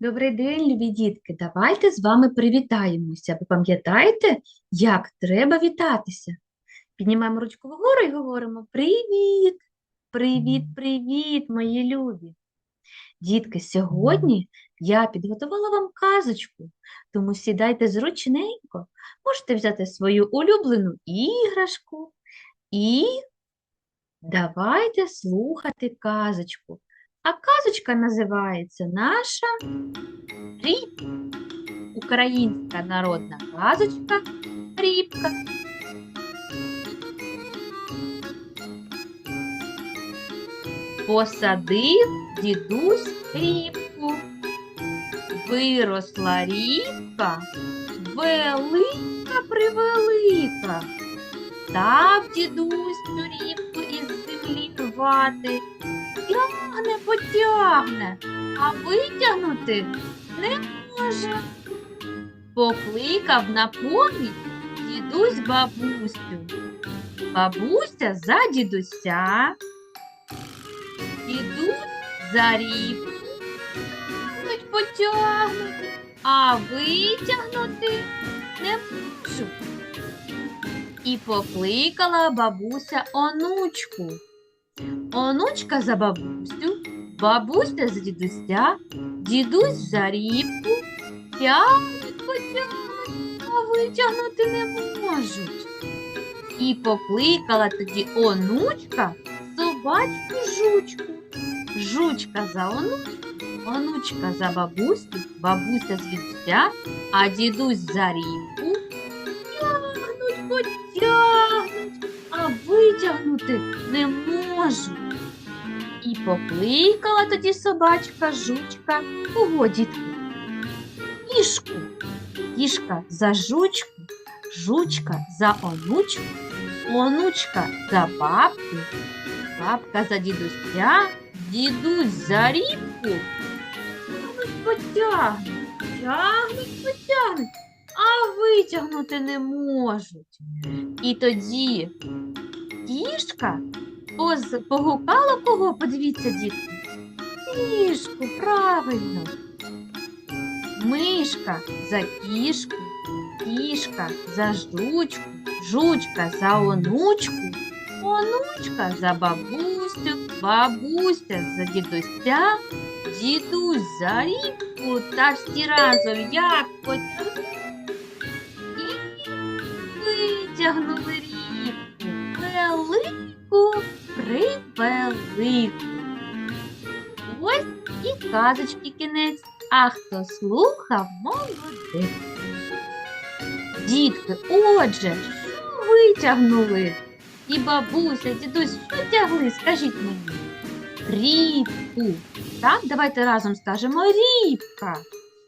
Добрий день, любі дітки. Давайте з вами привітаємося. Ви пам'ятаєте, як треба вітатися? Піднімаємо ручку вгору і говоримо Привіт! Привіт, привіт, мої любі! Дітки, сьогодні я підготувала вам казочку, тому сідайте зручненько, можете взяти свою улюблену іграшку і давайте слухати казочку. А казочка називається Наша Рібка. Українська народна казочка Рібка. Посадив дідусь рібку. Виросла рібка, велика превелика. Став дідусь цю рібку із землі рвати. Тягне, потягне, а витягнути не може. Покликав на поміч дідусь бабусю. Бабуся за дідуся, дідусь за рібку. Тягнуть, потягнуть, а витягнути не можуть. І покликала бабуся онучку. Онучка за бабусю, бабуся за дідуся, дідусь за рібку, тягнуть, потягнуть, а витягнути не можуть. І покликала тоді онучка собачку жучку. Жучка за онучку, онучка за бабусю, бабуся з дідуся, а дідусь за рібку. Тягнуть, потягнуть, витягнути не можуть. І покликала тоді собачка жучка кого, дітки? Кішку. Кішка за жучку, жучка за онучку, онучка за бабку, бабка за дідуся, дідусь за рібку. Тягнуть, потягнуть, тягнуть, потягнуть, а витягнути не можуть. І тоді кішка погукала кого? Подивіться, дітки. Кішку, правильно. Мишка за кішку, кішка за жучку, жучка за онучку, онучка за бабусю, бабуся за дідуся, дідусь за рібку та всі разом як потягнули превелику. Ось і казочки кінець. А хто слухав, молодець. Дітки, отже, що витягнули? І бабуся, дідусь, що тягли? Скажіть мені. Рібку. Так, давайте разом скажемо рібка.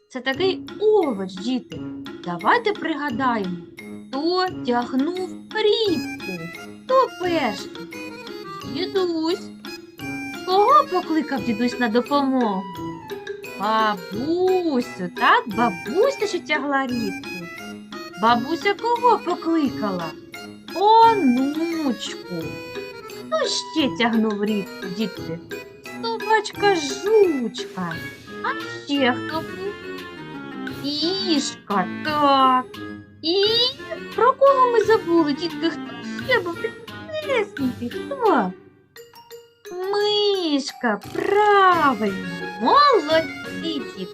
Це такий овоч, діти. Давайте пригадаємо, хто тягнув рібку. Хто перший? Дідусь. Кого покликав дідусь на допомогу? Бабусю, так? Бабуся що тягла рібку. Бабуся кого покликала? Онучку. Хто ще тягнув рібку, дітки? Собачка жучка. А ще хто був? Кішка, так. І про кого ми забули, дітки? Хто був? Піднесенький, хто? Мишка, правильно, молодці, дітки.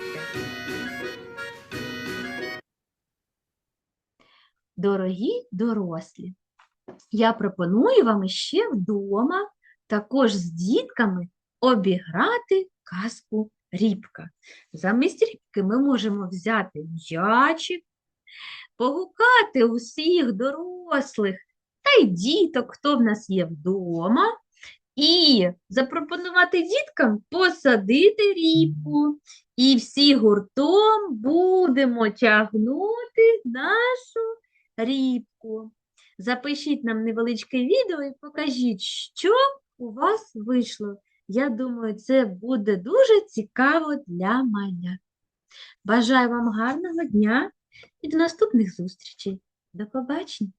Дорогі дорослі, я пропоную вам ще вдома також з дітками обіграти казку Рібка. Замість рібки ми можемо взяти м'ячик, погукати усіх дорослих та й діток, хто в нас є вдома, і запропонувати діткам посадити рібку. І всі гуртом будемо тягнути нашу рібку. Запишіть нам невеличке відео і покажіть, що у вас вийшло. Я думаю, це буде дуже цікаво для малят. Бажаю вам гарного дня і до наступних зустрічей. До побачення!